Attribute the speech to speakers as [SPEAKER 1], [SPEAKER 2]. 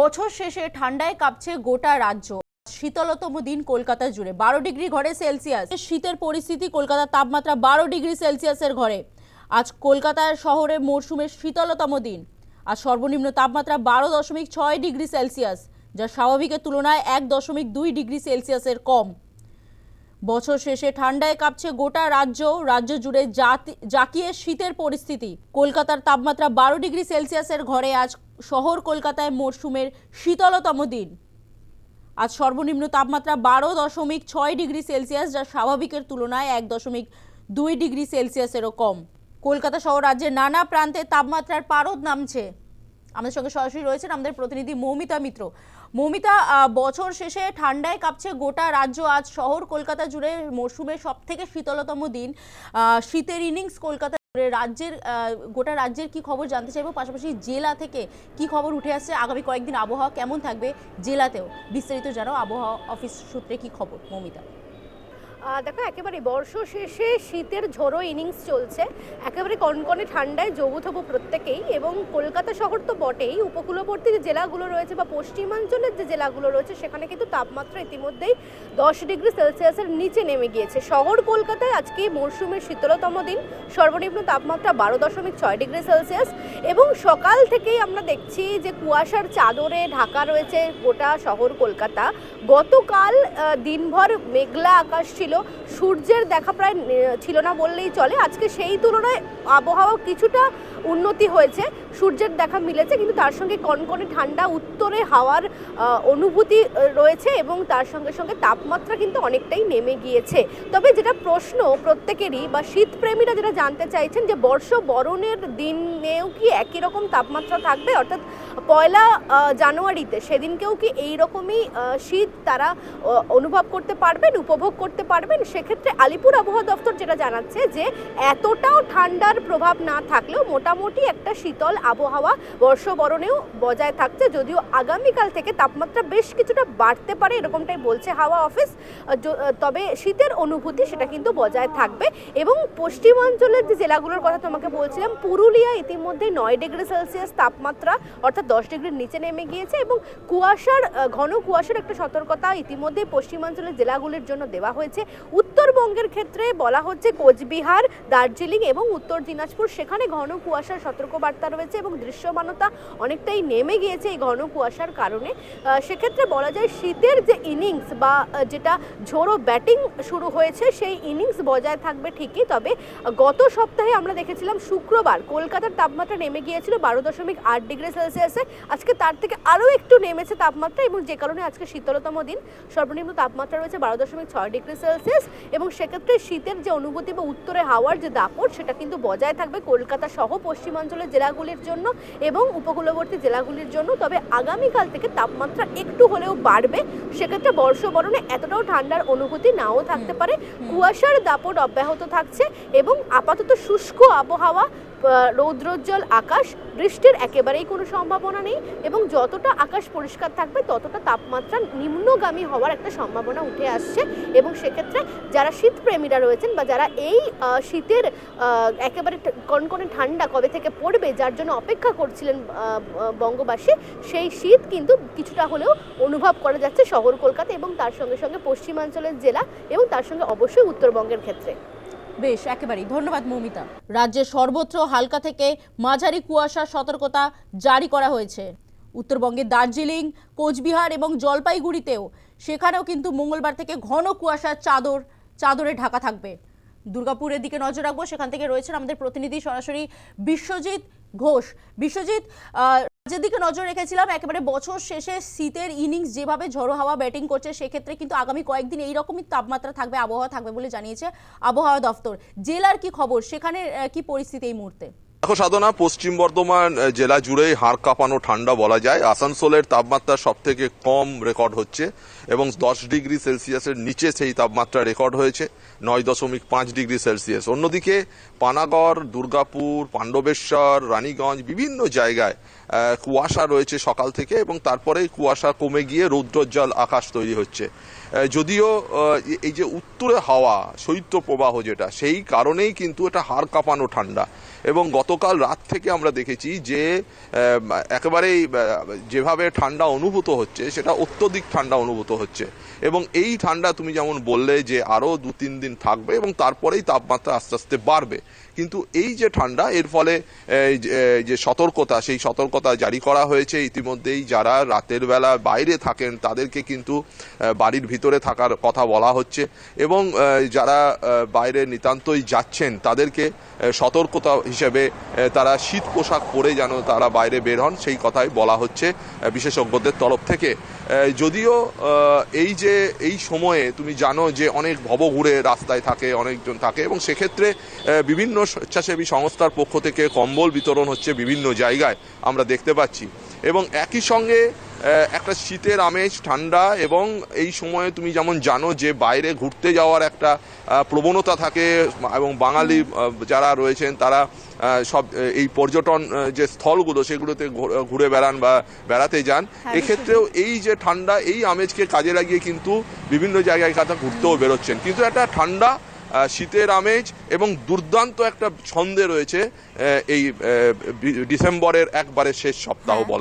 [SPEAKER 1] বছর শেষে ঠান্ডায় কাঁপছে গোটা রাজ্য। শীতলতম দিন কলকাতা জুড়ে। বারো ডিগ্রি ঘরে সেলসিয়াস। শীতের পরিস্থিতি, কলকাতার তাপমাত্রা বারো ডিগ্রি সেলসিয়াসের ঘরে। আজ কলকাতার শহরে মরশুমের শীতলতম দিন। আজ সর্বনিম্ন তাপমাত্রা বারো দশমিক ছয় ডিগ্রি সেলসিয়াস, যা স্বাভাবিকের তুলনায় এক দশমিক দুই ডিগ্রি সেলসিয়াসের কম। বছর শেষে ঠান্ডায় কাঁপছে গোটা রাজ্য। রাজ্য জুড়ে জাঁকিয়ে শীতের পরিস্থিতি। কলকাতার তাপমাত্রা বারো ডিগ্রি সেলসিয়াসের ঘরে আজ শহর কলকাতায় মরশুমের শীতলতম দিন। আজ সর্বনিম্ন তাপমাত্রা বারো দশমিক ছয় ডিগ্রি সেলসিয়াস, যা স্বাভাবিকের তুলনায় এক দশমিক দুই ডিগ্রি সেলসিয়াসেরও কম। কলকাতা সহ রাজ্যের নানা প্রান্তে তাপমাত্রার পারদ নামছে। আমাদের সঙ্গে সরাসরি রয়েছেন আমাদের প্রতিনিধি মৌমিতা মিত্র। মৌমিতা বছর শেষে ঠান্ডায় কাঁপছে গোটা রাজ্য। আজ শহর কলকাতা জুড়ে মরশুমের সব থেকে শীতলতম দিন। শীতের ইনিংস কলকাতা রাজ্যের গোটা রাজ্যের কি খবর জানতে চাইব? পাশাপাশি জেলা থেকে কি খবর উঠে আসছে? আগামী কয়েকদিন আবহাওয়া কেমন থাকবে জেলাতেও? বিস্তারিত জানাও। আবহাওয়া অফিস সূত্রে কি খবর? মৌমিতা।
[SPEAKER 2] দেখো, একেবারে বর্ষ শেষে শীতের ঝোড়ো ইনিংস চলছে। একেবারে কনকনে ঠান্ডায় জবুথবু প্রত্যেকেই এবং কলকাতা শহর তো বটেই। উপকূলবর্তী যে জেলাগুলো রয়েছে বা পশ্চিমাঞ্চলের যে জেলাগুলো রয়েছে, সেখানে কিন্তু তাপমাত্রা ইতিমধ্যেই দশ ডিগ্রি সেলসিয়াসের নিচে নেমে গিয়েছে। শহর কলকাতায় আজকে মরশুমের শীতলতম দিন। সর্বনিম্ন তাপমাত্রা বারো দশমিক ছয় ডিগ্রি সেলসিয়াস এবং সকাল থেকেই আমরা দেখছি যে কুয়াশার চাদরে ঢাকা রয়েছে গোটা শহর কলকাতা। গতকাল দিনভর মেঘলা আকাশ ছিল। সূর্যের দেখা প্রায় ছিল না বললেই চলে। আজকে সেই তুলনায় আবহাওয়া কিছুটা উন্নতি হয়েছে। সূর্যের দেখা মিলেছে, কিন্তু তার সঙ্গে কনকনে ঠান্ডা, উত্তরে হাওয়ার অনুভূতি রয়েছে এবং তার সঙ্গে সঙ্গে তাপমাত্রা কিন্তু অনেকটাই নেমে গিয়েছে। তবে যেটা প্রশ্ন প্রত্যেকেরই বা শীতপ্রেমীরা যেটা জানতে চাইছেন যে বর্ষ বরণের দিনেও কি একই রকম তাপমাত্রা থাকবে? অর্থাৎ পয়লা জানুয়ারিতে সেদিনকেও কি এই রকমই শীত তারা অনুভব করতে পারবেন, উপভোগ করতে পারবেন? সেক্ষেত্রে আলিপুর আবহাওয়া দপ্তর যেটা জানাচ্ছে যে এতটাও ঠান্ডার প্রভাব না থাকলেও মোটামুটি একটা শীতল আবহাওয়া বর্ষবরণেও বজায় থাকছে, যদিও আগামীকাল থেকে তাপমাত্রা বেশ কিছুটা বাড়তে পারে এরকমটাই বলছে হাওয়া অফিস। তবে শীতের অনুভূতি সেটা কিন্তু বজায় থাকবে এবং পশ্চিমাঞ্চলের যে জেলাগুলোর কথা তোমাকে বলছিলাম, পুরুলিয়া ইতিমধ্যে নয় ডিগ্রি সেলসিয়াস তাপমাত্রা, অর্থাৎ দশ ডিগ্রির নিচে নেমে গিয়েছে এবং কুয়াশার ঘন কুয়াশার একটা সতর্কতা ইতিমধ্যে পশ্চিমাঞ্চলের জেলাগুলির জন্য দেওয়া হয়েছে। উত্তরবঙ্গের ক্ষেত্রে বলা হচ্ছে কোচবিহার, দার্জিলিং এবং উত্তর দিনাজপুর, সেখানে ঘন কুয়াশার সতর্কবার্তা রয়েছে। এবং দৃশ্যমানতা অনেকটাই নেমে গিয়েছে এই ঘন কুয়াশার কারণে। সেক্ষেত্রে বলা যায় শীতের যে ইনিংস বা যেটা ঝোড়ো ব্যাটিং শুরু হয়েছে, সেই ইনিংস বজায় থাকবে ঠিকই। তবে গত সপ্তাহে আমরা দেখেছিলাম শুক্রবার কলকাতার তাপমাত্রা নেমে গিয়েছিল বারো দশমিক আট ডিগ্রি সেলসিয়াসে। আজকে তার থেকে আরও একটু নেমেছে তাপমাত্রা এবং যে কারণে আজকে শীতলতম দিন। সর্বনিম্ন তাপমাত্রা রয়েছে বারো দশমিক ছয় ডিগ্রি সেলসিয়াস এবং সেক্ষেত্রে শীতের যে অনুভূতি বা উত্তরে হাওয়ার যে দাপট, সেটা কিন্তু বজায় থাকবে। কলকাতা সহ পশ্চিমাঞ্চলের জেলাগুলির জন্য এবং উপকূলবর্তী জেলাগুলির জন্য তবে আগামীকাল থেকে তাপমাত্রা একটু হলেও বাড়বে। সেক্ষেত্রে বর্ষবরণে এতটাও ঠান্ডার অনুভূতি নাও থাকতে পারে। কুয়াশার দাপট অব্যাহত থাকছে এবং আপাতত শুষ্ক আবহাওয়া রৌদ্রোজ্জ্বল আকাশ, বৃষ্টির একেবারেই কোনো সম্ভাবনা নেই এবং যতটা আকাশ পরিষ্কার থাকবে, ততটা তাপমাত্রা নিম্নগামী হওয়ার একটা সম্ভাবনা উঠে আসছে এবং সেক্ষেত্রে যারা শীতপ্রেমীরা রয়েছেন বা যারা এই শীতের একেবারে কনকনে ঠান্ডা কবে থেকে পড়বে, যার জন্য অপেক্ষা করছিলেন বঙ্গবাসী, সেই শীত কিন্তু কিছুটা হলেও অনুভব করা যাচ্ছে শহর কলকাতা এবং তার সঙ্গে সঙ্গে পশ্চিমাঞ্চলের জেলা এবং তার সঙ্গে অবশ্যই উত্তরবঙ্গের ক্ষেত্রে।
[SPEAKER 1] বেশ, একেবারেই। ধন্যবাদ, মৌমিতা। রাজ্যে সর্বত্র হালকা থেকে মাঝারি কুয়াশার সতর্কতা জারি করা হয়েছে। উত্তরবঙ্গের দার্জিলিং, কোচবিহার এবং জলপাইগুড়িতেও সেখানেও কিন্তু মঙ্গলবার থেকে ঘন কুয়াশার চাদর, চাদরে ঢাকা থাকবে। দুর্গাপুরের দিকে নজর রাখব। সেখান থেকে রয়েছেন আমাদের প্রতিনিধি সরাসরি বিশ্বজিৎ ঘোষ। বিশ্বজিৎ রাজ্যের দিকে নজর রেখেছিলাম। একেবারে বছর শেষে শীতের ইনিংস যেভাবে ঝড়ো হাওয়া ব্যাটিং করছে, সেক্ষেত্রে কিন্তু আগামী কয়েকদিন এইরকমই তাপমাত্রা থাকবে, আবহাওয়া থাকবে বলে জানিয়েছে আবহাওয়া দফতর। জেলার কি খবর? সেখানে কি পরিস্থিতি এই মুহূর্তে?
[SPEAKER 3] দেখো সাধনা, পশ্চিম বর্ধমান জেলা জুড়েই হাড় কাঁপানো ঠান্ডা বলা যায়। আসানসোলের তাপমাত্রা সব থেকে কম রেকর্ড হচ্ছে এবং দশ ডিগ্রি সেলসিয়াসের নিচে সেই তাপমাত্রা রেকর্ড হয়েছে, নয় দশমিক পাঁচ ডিগ্রি সেলসিয়াস। অন্যদিকে পানাগড়, দুর্গাপুর, পাণ্ডবেশ্বর, রানীগঞ্জ বিভিন্ন জায়গায় কুয়াশা রয়েছে সকাল থেকে এবং তারপরেই কুয়াশা কমে গিয়ে রৌদ্রোজ্জ্বল আকাশ তৈরি হচ্ছে। যদিও এই যে উত্তরে হাওয়া, শৈত্য প্রবাহ যেটা, সেই কারণেই কিন্তু এটা হাড় কাঁপানো ঠান্ডা। এবং গতকাল রাত থেকে আমরা দেখেছি যে একেবারেই যেভাবে ঠান্ডা অনুভূত হচ্ছে, সেটা অত্যধিক ঠান্ডা অনুভূত হচ্ছে। এবং এই ঠান্ডা তুমি যেমন বললে যে আরও দু তিন দিন থাকবে এবং তারপরেই তাপমাত্রা আস্তে আস্তে বাড়বে। কিন্তু এই যে ঠান্ডা, এর ফলে যে- সতর্কতা, সেই সতর্কতা জারি করা হয়েছে ইতিমধ্যেই। যারা রাতের বেলা বাইরে থাকেন, তাদেরকে কিন্তু বাড়ির ভিতরে থাকার কথা বলা হচ্ছে। এবং যারা বাইরে নিতান্তই যাচ্ছেন, তাদেরকে সতর্কতা হিসেবে তারা শীত পোশাক পরে যেন তারা বাইরে বের হন, সেই কথাই বলা হচ্ছে বিশেষজ্ঞদের তরফ থেকে। যদিও এই যে, এই সময়ে তুমি জানো যে অনেক ভবঘুরে রাস্তায় থাকে, অনেকজন থাকে, এবং সেক্ষেত্রে বিভিন্ন স্বেচ্ছাসেবী সংস্থার পক্ষ থেকে কম্বল বিতরণ হচ্ছে বিভিন্ন জায়গায় আমরা দেখতে পাচ্ছি। এবং একই সঙ্গে একটা শীতের আমেজ ঠান্ডা এবং এই সময়ে তুমি যেমন জানো যে বাইরে ঘুরতে যাওয়ার একটা প্রবণতা থাকে এবং বাঙালি যারা রয়েছেন তারা সব এই পর্যটন যে স্থলগুলো সেগুলোতে ঘুরে বেড়ান বা বেড়াতে যান।
[SPEAKER 1] হ্যাঁ,
[SPEAKER 3] এক্ষেত্রেও এই যে ঠান্ডা এই আমেজকে কাজে লাগিয়ে কিন্তু বিভিন্ন জায়গায় কথা ঘুরতেও বেরোচ্ছেন। কিন্তু একটা ঠান্ডা শীতের আমেজ এবং দুর্দান্ত একটা ছন্দে রয়েছে এই ডিসেম্বরের একবারে শেষ সপ্তাহ
[SPEAKER 1] হ্যাঁ।
[SPEAKER 3] বলা